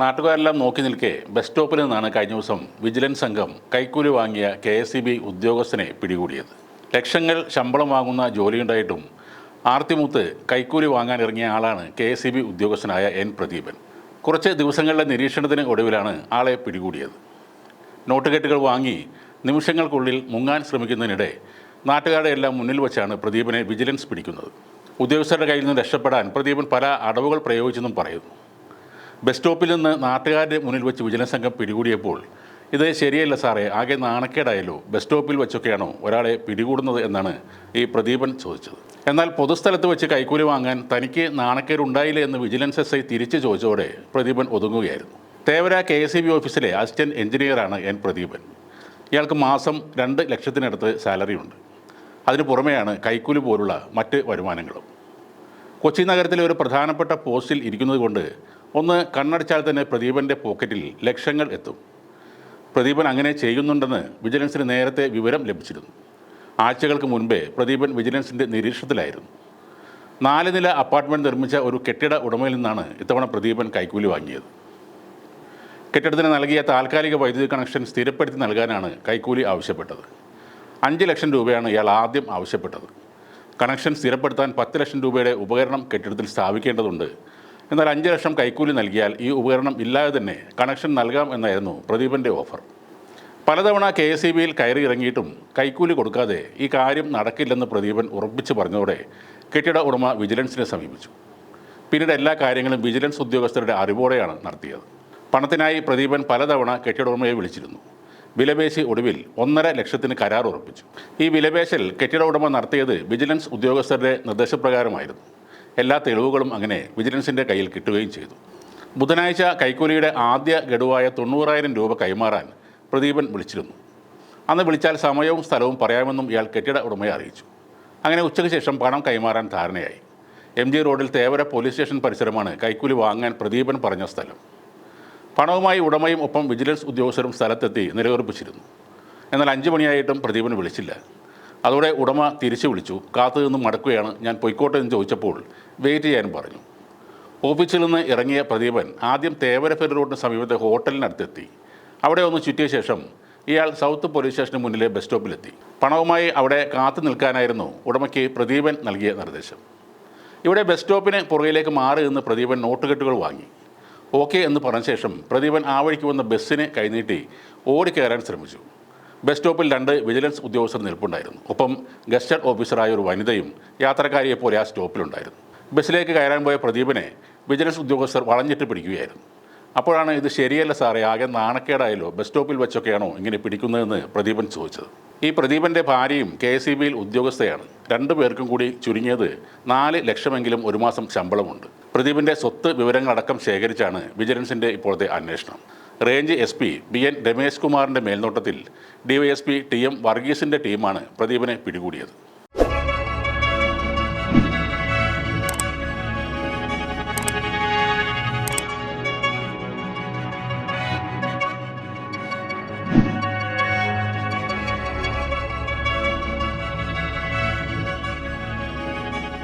നാട്ടുകാരെല്ലാം നോക്കി നിൽക്കെ ബസ് സ്റ്റോപ്പിൽ നിന്നാണ് കഴിഞ്ഞ ദിവസം വിജിലൻസ് സംഘം കൈക്കൂലി വാങ്ങിയ കെ എസ് സി ബി ഉദ്യോഗസ്ഥനെ പിടികൂടിയത്. ലക്ഷങ്ങൾ ശമ്പളം വാങ്ങുന്ന ജോലിയുണ്ടായിട്ടും ആർത്തിമൂത്ത് കൈക്കൂലി വാങ്ങാൻ ഇറങ്ങിയ ആളാണ് കെ എസ് സി ബി ഉദ്യോഗസ്ഥനായ എൻ പ്രദീപൻ. കുറച്ച് ദിവസങ്ങളിലെ നിരീക്ഷണത്തിന് ഒടുവിലാണ് ആളെ പിടികൂടിയത്. നോട്ടുകെട്ടുകൾ വാങ്ങി നിമിഷങ്ങൾക്കുള്ളിൽ മുങ്ങാൻ ശ്രമിക്കുന്നതിനിടെ നാട്ടുകാരുടെ എല്ലാം മുന്നിൽ വെച്ചാണ് പ്രദീപനെ വിജിലൻസ് പിടിക്കുന്നത്. ഉദ്യോഗസ്ഥരുടെ കയ്യിൽ നിന്ന് രക്ഷപ്പെടാൻ പ്രദീപൻ പല അടവുകൾ പ്രയോഗിച്ചെന്നും പറയുന്നു. ബസ് സ്റ്റോപ്പിൽ നിന്ന് നാട്ടുകാരുടെ മുന്നിൽ വെച്ച് വിജിലൻസ് സംഘം പിടികൂടിയപ്പോൾ ഇത് ശരിയല്ല സാറേ ആകെ നാണക്കേടായല്ലോ. ബസ് സ്റ്റോപ്പിൽ വെച്ചൊക്കെയാണോ ഒരാളെ പിടികൂടുന്നത് എന്നാണ് ഈ പ്രദീപൻ ചോദിച്ചത്. എന്നാൽ പൊതുസ്ഥലത്ത് വെച്ച് കൈക്കൂലി വാങ്ങാൻ തനിക്ക് നാണക്കേടുണ്ടായില്ലേ എന്ന് വിജിലൻസ് എസ് ഐ തിരിച്ചു ചോദിച്ചതോടെ Pradeepan ഒതുങ്ങുകയായിരുന്നു. Thevara K S E B ഓഫീസിലെ അസിസ്റ്റന്റ് എഞ്ചിനീയറാണ് എൻ പ്രദീപൻ. ഇയാൾക്ക് മാസം രണ്ട് ലക്ഷത്തിനടുത്ത് സാലറിയുണ്ട് അതിനു പുറമെയാണ് കൈക്കൂലി പോലുള്ള മറ്റ് വരുമാനങ്ങളും. കൊച്ചി നഗരത്തിലെ ഒരു പ്രധാനപ്പെട്ട പോസ്റ്റിൽ ഇരിക്കുന്നത് കൊണ്ട് ഒന്ന് കണ്ണടച്ചാൽ തന്നെ പ്രദീപന്റെ പോക്കറ്റിൽ ലക്ഷങ്ങൾ എത്തും. പ്രദീപൻ അങ്ങനെ ചെയ്യുന്നുണ്ടെന്ന് വിജിലൻസിന് നേരത്തെ വിവരം ലഭിച്ചിരുന്നു. ആഴ്ചകൾക്ക് മുൻപേ പ്രദീപൻ വിജിലൻസിന്റെ നിരീക്ഷണത്തിലായിരുന്നു. നാല് നില അപ്പാർട്ട്മെന്റ് നിർമ്മിച്ച ഒരു കെട്ടിട ഉടമയിൽ നിന്നാണ് ഇത്തവണ പ്രദീപൻ കൈക്കൂലി വാങ്ങിയത്. കെട്ടിടത്തിന് നൽകിയ താൽക്കാലിക വൈദ്യുതി കണക്ഷൻ സ്ഥിരപ്പെടുത്തി നൽകാനാണ് കൈക്കൂലി ആവശ്യപ്പെട്ടത്. അഞ്ച് ലക്ഷം രൂപയാണ് ഇയാൾ ആദ്യം ആവശ്യപ്പെട്ടത്. കണക്ഷൻ സ്ഥിരപ്പെടുത്താൻ പത്ത് ലക്ഷം രൂപയുടെ ഉപകരണം കെട്ടിടത്തിൽ സ്ഥാപിക്കേണ്ടതുണ്ട് എന്നാൽ അഞ്ച് ലക്ഷം കൈക്കൂലി നൽകിയാൽ ഈ ഉപകരണം ഇല്ലാതെ തന്നെ കണക്ഷൻ നൽകാം എന്നായിരുന്നു പ്രദീപന്റെ ഓഫർ. പലതവണ കെ എസ് ഇ ബിയിൽ കയറി ഇറങ്ങിയിട്ടും കൈക്കൂലി കൊടുക്കാതെ ഈ കാര്യം നടക്കില്ലെന്ന് പ്രദീപൻ ഉറപ്പിച്ച് പറഞ്ഞതോടെ കെട്ടിട ഉടമ വിജിലൻസിനെ സമീപിച്ചു. പിന്നീട് എല്ലാ കാര്യങ്ങളും വിജിലൻസ് ഉദ്യോഗസ്ഥരുടെ അറിവോടെയാണ് നടത്തിയത്. പണത്തിനായി പ്രദീപൻ പലതവണ കെട്ടിട ഉടമയെ വിളിച്ചിരുന്നു. വിലപേശി ഒടുവിൽ ഒന്നര ലക്ഷത്തിന് കരാർ ഉറപ്പിച്ചു. ഈ വിലപേശൽ കെട്ടിട ഉടമ നടത്തിയത് വിജിലൻസ് ഉദ്യോഗസ്ഥരുടെ നിർദ്ദേശപ്രകാരമായിരുന്നു. എല്ലാ തെളിവുകളും അങ്ങനെ വിജിലൻസിന്റെ കയ്യിൽ കിട്ടുകയും ചെയ്തു. ബുധനാഴ്ച കൈക്കൂലിയുടെ ആദ്യ ഗഡുവായ തൊണ്ണൂറായിരം രൂപ കൈമാറാൻ പ്രദീപൻ വിളിച്ചിരുന്നു. അന്ന് വിളിച്ചാൽ സമയവും സ്ഥലവും പറയാമെന്നും ഇയാൾ കെട്ടിട ഉടമയെ അറിയിച്ചു. അങ്ങനെ ഉച്ചയ്ക്ക് ശേഷം പണം കൈമാറാൻ ധാരണയായി. എം ജി റോഡിൽ തേവര പോലീസ് സ്റ്റേഷൻ പരിസരമാണ് കൈക്കൂലി വാങ്ങാൻ പ്രദീപൻ പറഞ്ഞ സ്ഥലം. പണവുമായി ഉടമയും ഒപ്പം വിജിലൻസ് ഉദ്യോഗസ്ഥരും സ്ഥലത്തെത്തി നിലയുറപ്പിച്ചിരുന്നു. എന്നാൽ അഞ്ച് മണിയായിട്ടും പ്രദീപൻ വിളിച്ചില്ല. അതോടെ ഉടമ തിരിച്ചു വിളിച്ചു. കാത്തു നിന്ന് മടക്കുകയാണ്. ഞാൻ പൊയ്ക്കോട്ടെ എന്ന് ചോദിച്ചപ്പോൾ വെയിറ്റ് ചെയ്യാനും പറഞ്ഞു. ഓഫീസിൽ നിന്ന് ഇറങ്ങിയ പ്രദീപൻ ആദ്യം തേവര ഫെറി റോഡിന് സമീപത്തെ ഹോട്ടലിനടുത്തെത്തി. അവിടെ ഒന്ന് ചുറ്റിയ ശേഷം ഇയാൾ സൗത്ത് പോലീസ് സ്റ്റേഷന് മുന്നിലെ ബസ് സ്റ്റോപ്പിലെത്തി. പണവുമായി അവിടെ കാത്തു നിൽക്കാനായിരുന്നു ഉടമയ്ക്ക് പ്രദീപൻ നൽകിയ നിർദ്ദേശം. ഇവിടെ ബസ് സ്റ്റോപ്പിന് പുറകിലേക്ക് മാറി നിന്ന് പ്രദീപൻ നോട്ടുകെട്ടുകൾ വാങ്ങി. ഓക്കെ എന്ന് പറഞ്ഞ ശേഷം പ്രദീപൻ ആ വഴിക്ക് വന്ന ബസ്സിനെ കൈനീട്ടി ഓടിക്കയറാൻ ശ്രമിച്ചു. ബസ് സ്റ്റോപ്പിൽ രണ്ട് വിജിലൻസ് ഉദ്യോഗസ്ഥർ നിൽപ്പുണ്ടായിരുന്നു. ഒപ്പം ഗസ്റ്റഡ് ഓഫീസറായ ഒരു വനിതയും യാത്രക്കാരിയെ പോലെ ആ സ്റ്റോപ്പിലുണ്ടായിരുന്നു. ബസ്സിലേക്ക് കയറാൻ പോയ പ്രദീപിനെ വിജിലൻസ് ഉദ്യോഗസ്ഥർ വളഞ്ഞിട്ട് പിടിക്കുകയായിരുന്നു. അപ്പോഴാണ് ഇത് ശരിയല്ല സാറേ ആകെ നാണക്കേടായല്ലോ. ബസ് സ്റ്റോപ്പിൽ വെച്ചൊക്കെയാണോ ഇങ്ങനെ പിടിക്കുന്നതെന്ന് പ്രദീപൻ ചോദിച്ചത്. ഈ പ്രദീപന്റെ ഭാര്യയും കെ എസ് ബിയിൽ ഉദ്യോഗസ്ഥയാണ്. രണ്ടു പേർക്കും കൂടി ചുരുങ്ങിയത് നാല് ലക്ഷമെങ്കിലും ഒരു മാസം ശമ്പളമുണ്ട്. പ്രദീപിന്റെ സ്വത്ത് വിവരങ്ങളടക്കം ശേഖരിച്ചാണ് വിജിലൻസിന്റെ ഇപ്പോഴത്തെ അന്വേഷണം. Range S P B N Ramesh കുമാറിന്റെ മേൽനോട്ടത്തിൽ ഡിവൈഎസ്പി ടി എം വർഗീസിന്റെ ടീമാണ് പ്രദീപിനെ പിടികൂടിയത്